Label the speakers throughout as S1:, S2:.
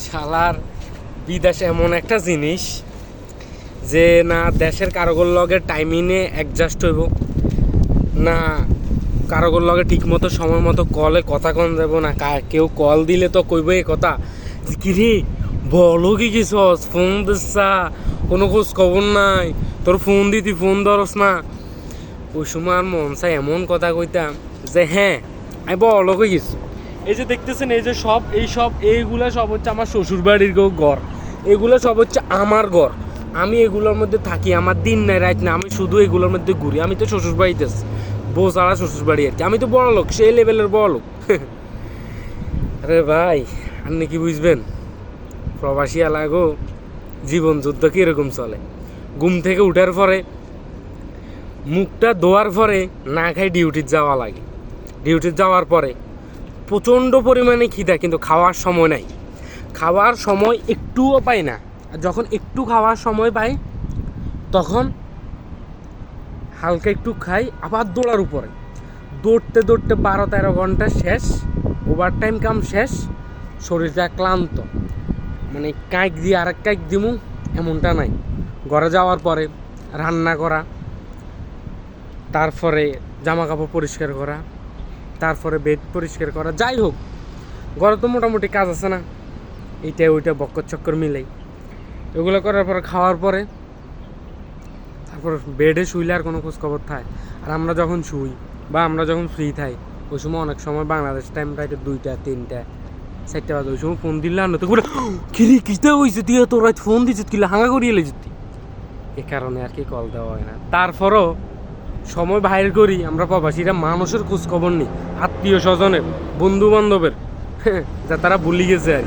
S1: শালার বিদেশ এমন একটা জিনিস যে না দেশের কারোগর লগে টাইমিংয়ে অ্যাডজাস্ট হইব, না কারোগর লগে ঠিক মতো সময় মতো কলে কথা কন যাব না। কেউ কল দিলে তো কইব এই কথা যে কি রে বলো কি কিসস? ফোন দিচ্ছা কোনো খোঁজ খবর নাই, তোর ফোন দিতি ফোন ধরস না। ওই সময় আর মন চাই এমন কথা কইতাম যে হ্যাঁ আমি বলো কই গেছি এই যে দেখতেছেন, এই যে সব, এই সব, এইগুলো সব হচ্ছে আমার শ্বশুর বাড়ির গো ঘর। এগুলো সব হচ্ছে আমার ঘর। আমি এগুলোর মধ্যে থাকি, আমার দিন নাই, রাত না আমি শুধু এগুলোর মধ্যে ঘুরি। আমি তো শ্বশুর বাড়িতে আছি, বউ ছাড়া শ্বশুর বাড়ি আর কি। আমি তো বড় লোক, সেই লেভেলের বড় লোক। আরে ভাই, আপনি কি বুঝবেন? প্রবাসী এলাগো জীবন যুদ্ধ কীরকম চলে? ঘুম থেকে উঠার পরে, মুখটা ধোয়ার পরে, না খাই ডিউটির যাওয়া লাগে। ডিউটির যাওয়ার পরে প্রচণ্ড পরিমাণে খিদা, কিন্তু খাওয়ার সময় নাই। খাওয়ার সময় একটুও পাই না। যখন একটু খাওয়ার সময় পাই, তখন হালকা একটু খাই, আবার দৌড়ার উপরে। দৌড়তে দৌড়তে বারো তেরো ঘণ্টা শেষ ওভার টাইম কাম শেষ, শরীরটা ক্লান্ত। মানে কাইক দিয়ে আরেক কাইক দিমু, এমনটা নাই। ঘরে যাওয়ার পরে রান্না করা, তারপরে জামা কাপড় পরিষ্কার করা তারপরে বেড পরিষ্কার করা, যাই হোক, ঘরে তো মোটামুটি কাজ আছে না। এইটা ওইটা বক্কর চক্কর মিলেই। এগুলো করার পরে, খাওয়ার পরে, তারপর বেডে শুইলে আর কোনো খোঁজখবর থাকে আর আমরা যখন শুই বা আমরা যখন ফ্রি থাই, ওই সময় অনেক সময় বাংলাদেশ টাইম রাইতে দুইটা, তিনটা, চারটা বাজে। ওই সময় ফোন দিলে আর নতুন করে কিরে কিসতে হয়েছে তুই তোর ফোন দিছিস, কিলে হাঙ্গা করিয়ে লেছিস তুই? এ কারণে আর কি কল দেওয়া হয় না। তারপরও সময় বাইর করি, আমরা প্রবাসীরা মানুষের খোঁজখবর নেই, আত্মীয় স্বজনের বন্ধু বান্ধবের যা তারা ভুলি গেছে আর।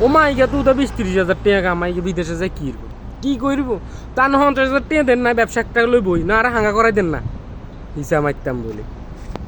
S1: ও মাইকা তুই তো বিশ ত্রিশ হাজার টাকা মাইকে বিদেশে যায় কী করব? কী করব? তা না পঞ্চাশ হাজার টাকা দেন না, ব্যবসা একটা লই বই না আর হাঙ্গা করাই দেন না। হিসাব মারতাম বলে।